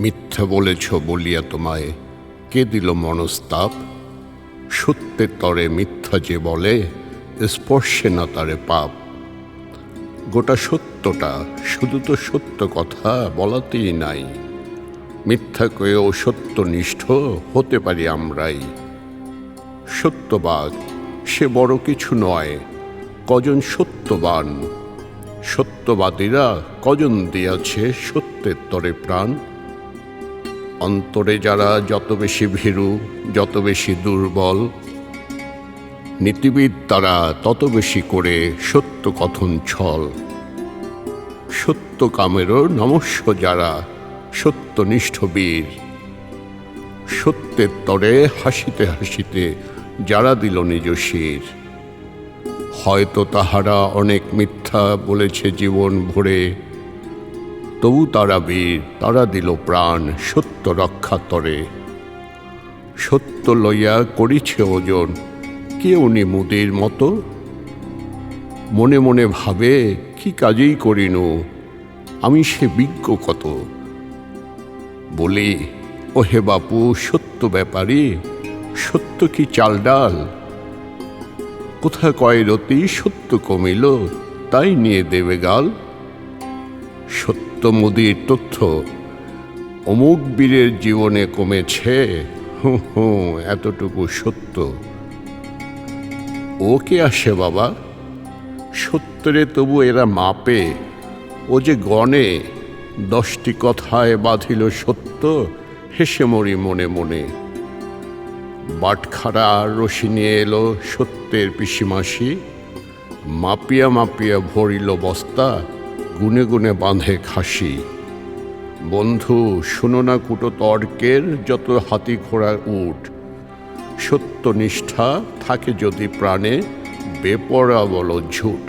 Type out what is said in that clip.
মিথ্যা বলেছ বলিয়া তোমায়। কে দিল মনস্তাপ? সত্যের তরে মিথ্যা যে বলে, স্পর্শে না তারে পাপ। গোটা সত্যটা শুধু তো সত্য কথা বলাতেই নাই। মিথ্যা কয়েও সত্যনিষ্ঠ হতে পারি আমরাই। সত্যবাদ সে বড় কিছু নয়, কজন সত্যবান। সত্যবাদীরা কজন দিয়াছে সত্যের তরে প্রাণ? অন্তরে যারা যত বেশি ভীরু, যত বেশি দুর্বল, নীতিবিদ তারা তত বেশি করে সত্য কথন ছল। সত্য কামেরও নমস্য যারা সত্যনিষ্ঠ বীর সত্যের তরে হাসিতে হাসিতে যারা দিল নিজ শির। হয়তো তাহারা অনেক মিথ্যা বলেছে জীবন ভরে তবু তারা বীর, তারা দিল প্রাণ, সত্য রক্ষা তরে। সত্য লইয়া করিছে ওজন কে উনি মুদির মতো? মনে মনে ভাবে, কি কাজেই করিনু? আমি সে বিজ্ঞ কত? বলি ও হে বাপু, সত্য ব্যাপারী, সত্য কি চাল ডাল? কোথা কয় রতি সত্য কমিল, তাই নিয়ে দেবে গাল? সত্য মোদির তথ্য। অমুক বীরের জীবনে কমেছে হুঁ, এতটুকু সত্য। ও কে আসে বাবা? সত্যরে তবু এরা মাপে। ও যে গণে, দশটি কথায় বাঁধিল সত্য, হেসে মরি মনে মনে। বাটখারা রশি নিয়ে এলো সত্যের পিসিমাসি। মাপিয়া মাপিয়া ভরিল বস্তা। গুনে গুনে বাঁধে খাসি। বন্ধু, শুনো না কুটো তর্কের, যত হাতি ঘোড়া উঠ সত্যনিষ্ঠা থাকে যদি প্রাণে বেপরা বলো ঝুট।